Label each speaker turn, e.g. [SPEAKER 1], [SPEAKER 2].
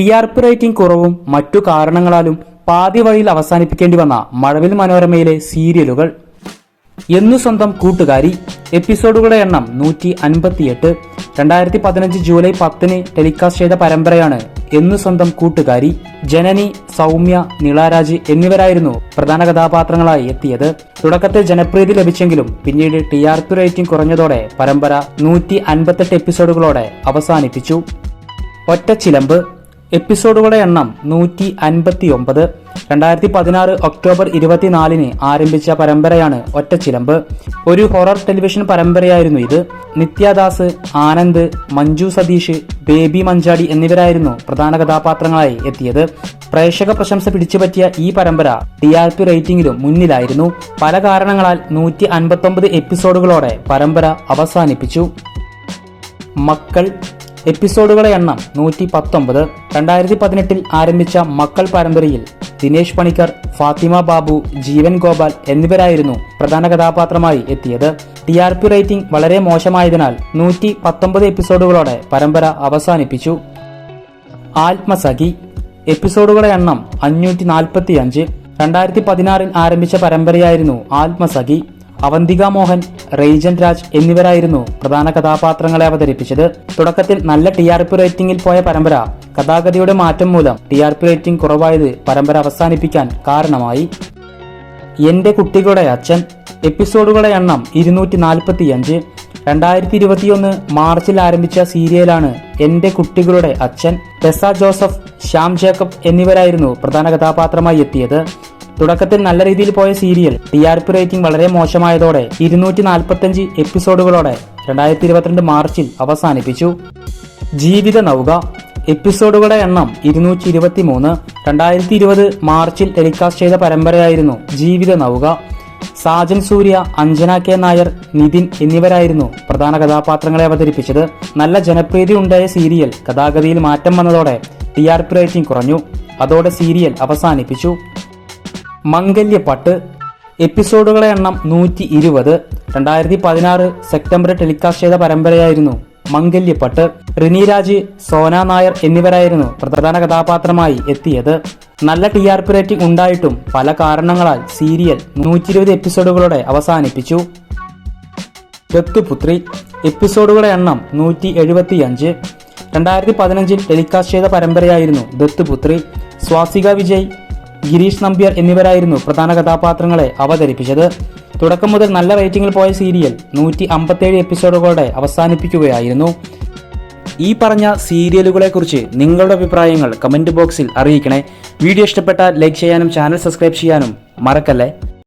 [SPEAKER 1] T R P rating കുറവും മറ്റു കാരണങ്ങളാലും പാതി വഴിയിൽ അവസാനിപ്പിക്കേണ്ടി വന്ന മഴവിൽ മനോരമയിലെ സീരിയലുകൾ. എന്നു സ്വന്തം കൂട്ടുകാരി എപ്പിസോഡുകളുടെ എണ്ണം നൂറ്റി അൻപത്തിയെട്ട് രണ്ടായിരത്തി പതിനഞ്ച് ജൂലൈ പത്തിന് ടെലികാസ്റ്റ് ചെയ്ത പരമ്പരയാണ് എന്നു സ്വന്തം കൂട്ടുകാരി ജനനി സൗമ്യ നിളാരാജ് എന്നിവരായിരുന്നു പ്രധാന കഥാപാത്രങ്ങളായി എത്തിയത്. തുടക്കത്തിൽ ജനപ്രീതി ലഭിച്ചെങ്കിലും പിന്നീട് ടി ആർ പി റേറ്റിംഗ് കുറഞ്ഞതോടെ പരമ്പര നൂറ്റി അൻപത്തെട്ട് എപ്പിസോഡുകളോടെ അവസാനിപ്പിച്ചു. ഒറ്റച്ചിലമ്പ് എപ്പിസോഡുകളുടെ എണ്ണം നൂറ്റി അൻപത്തി ഒമ്പത് രണ്ടായിരത്തി പതിനാറ് ഒക്ടോബർ ഇരുപത്തിനാലിന് ആരംഭിച്ച പരമ്പരയാണ് ഒറ്റച്ചിലമ്പ്. ഒരു ഹൊറർ ടെലിവിഷൻ പരമ്പരയായിരുന്നു ഇത്. നിത്യദാസ് ആനന്ദ് മഞ്ജു സതീഷ് ബേബി മഞ്ചാടി എന്നിവരായിരുന്നു പ്രധാന കഥാപാത്രങ്ങളായി എത്തിയത്. പ്രേക്ഷക പ്രശംസ പിടിച്ചുപറ്റിയ ഈ പരമ്പര ടി ആർ പി റേറ്റിംഗിലും മുന്നിലായിരുന്നു. പല കാരണങ്ങളാൽ നൂറ്റി അൻപത്തൊമ്പത് എപ്പിസോഡുകളോടെ പരമ്പര അവസാനിപ്പിച്ചു. മക്കൾ എപ്പിസോഡുകളുടെ എണ്ണം നൂറ്റി പത്തൊമ്പത് രണ്ടായിരത്തി പതിനെട്ടിൽ ആരംഭിച്ച മക്കൾ പരമ്പരയിൽ ദിനേശ് പണിക്കർ ഫാത്തിമ ബാബു ജീവൻ ഗോപാൽ എന്നിവരായിരുന്നു പ്രധാന കഥാപാത്രമായി എത്തിയത്. ടി ആർ പി റേറ്റിംഗ് വളരെ മോശമായതിനാൽ നൂറ്റി പത്തൊമ്പത് എപ്പിസോഡുകളോടെ പരമ്പര അവസാനിപ്പിച്ചു. ആത്മസഖി എപ്പിസോഡുകളുടെ എണ്ണം അഞ്ഞൂറ്റി നാൽപ്പത്തി അഞ്ച് രണ്ടായിരത്തി പതിനാറിൽ ആരംഭിച്ച പരമ്പരയായിരുന്നു ആത്മസഖി അവന്തിക മോഹൻ റെയ്ജൻ രാജ് എന്നിവരായിരുന്നു പ്രധാന കഥാപാത്രങ്ങളെ അവതരിപ്പിച്ചത്. തുടക്കത്തിൽ നല്ല ടി ആർ പി റേറ്റിംഗിൽ പോയ പരമ്പര കഥാഗതിയുടെ മാറ്റം മൂലം ടി ആർ പി റേറ്റിംഗ് കുറവായത് പരമ്പര അവസാനിപ്പിക്കാൻ കാരണമായി. എന്റെ കുട്ടികളുടെ അച്ഛൻ എപ്പിസോഡുകളുടെ എണ്ണം ഇരുന്നൂറ്റി നാൽപ്പത്തിയഞ്ച് രണ്ടായിരത്തി ഇരുപത്തിയൊന്ന് മാർച്ചിൽ ആരംഭിച്ച സീരിയലാണ് എന്റെ കുട്ടികളുടെ അച്ഛൻ ടെസ ജോസഫ് ശ്യാം ജേക്കബ് എന്നിവരായിരുന്നു പ്രധാന കഥാപാത്രമായി എത്തിയത്. തുടക്കത്തിൽ നല്ല രീതിയിൽ പോയ serial T R P rating വളരെ മോശമായതോടെ ഇരുന്നൂറ്റി നാൽപ്പത്തഞ്ച് എപ്പിസോഡുകളോടെ രണ്ടായിരത്തി ഇരുപത്തിരണ്ട് മാർച്ചിൽ അവസാനിപ്പിച്ചു. ജീവിത നൗക. എപ്പിസോഡുകളുടെ എണ്ണം ഇരുന്നൂറ്റി ഇരുപത്തി മൂന്ന് രണ്ടായിരത്തി ഇരുപത് മാർച്ചിൽ ടെലികാസ്റ്റ് ചെയ്ത പരമ്പരയായിരുന്നു ജീവിത നൗക. സാജൻ സൂര്യ അഞ്ജന കെ നായർ നിതിൻ എന്നിവരായിരുന്നു പ്രധാന കഥാപാത്രങ്ങളെ അവതരിപ്പിച്ചത്. നല്ല ജനപ്രീതി ഉണ്ടായ സീരിയൽ കഥാഗതിയിൽ മാറ്റം വന്നതോടെ ടി ആർ പി റേറ്റിംഗ് കുറഞ്ഞു. അതോടെ സീരിയൽ അവസാനിപ്പിച്ചു. മംഗല്യപ്പട്ട്. എപ്പിസോഡുകളെ എണ്ണം നൂറ്റി ഇരുപത് രണ്ടായിരത്തി പതിനാറ് സെപ്റ്റംബർ ടെലികാസ്റ്റ് ചെയ്ത പരമ്പരയായിരുന്നു മംഗല്യപ്പട്ട്. റിനിരാജ് സോന നായർ എന്നിവരായിരുന്നു പ്രധാന കഥാപാത്രമായി എത്തിയത്. നല്ല ടി ആർ പി റേറ്റിംഗ് ഉണ്ടായിട്ടും പല കാരണങ്ങളാൽ സീരിയൽ നൂറ്റി ഇരുപത് എപ്പിസോഡുകളോടെ അവസാനിപ്പിച്ചു. ദത്തുപുത്രി എപ്പിസോഡുകളുടെ എണ്ണം നൂറ്റി എഴുപത്തിയഞ്ച് രണ്ടായിരത്തി പതിനഞ്ചിൽ ടെലികാസ്റ്റ് ചെയ്ത പരമ്പരയായിരുന്നു ദത്തുപുത്രി. സ്വാസിക വിജയ് ഗിരീഷ് നമ്പ്യാർ എന്നിവരായിരുന്നു പ്രധാന കഥാപാത്രങ്ങളെ അവതരിപ്പിച്ചത്. തുടക്കം മുതൽ നല്ല റേറ്റിംഗിൽ പോയ സീരിയൽ നൂറ്റി അമ്പത്തേഴ് എപ്പിസോഡുകളോടെ അവസാനിപ്പിക്കുകയായിരുന്നു. ഈ പറഞ്ഞ സീരിയലുകളെക്കുറിച്ച് നിങ്ങളുടെ അഭിപ്രായങ്ങൾ കമന്റ് ബോക്സിൽ അറിയിക്കണേ. വീഡിയോ ഇഷ്ടപ്പെട്ടാൽ ലൈക്ക് ചെയ്യാനും ചാനൽ സബ്സ്ക്രൈബ് ചെയ്യാനും മറക്കല്ലേ?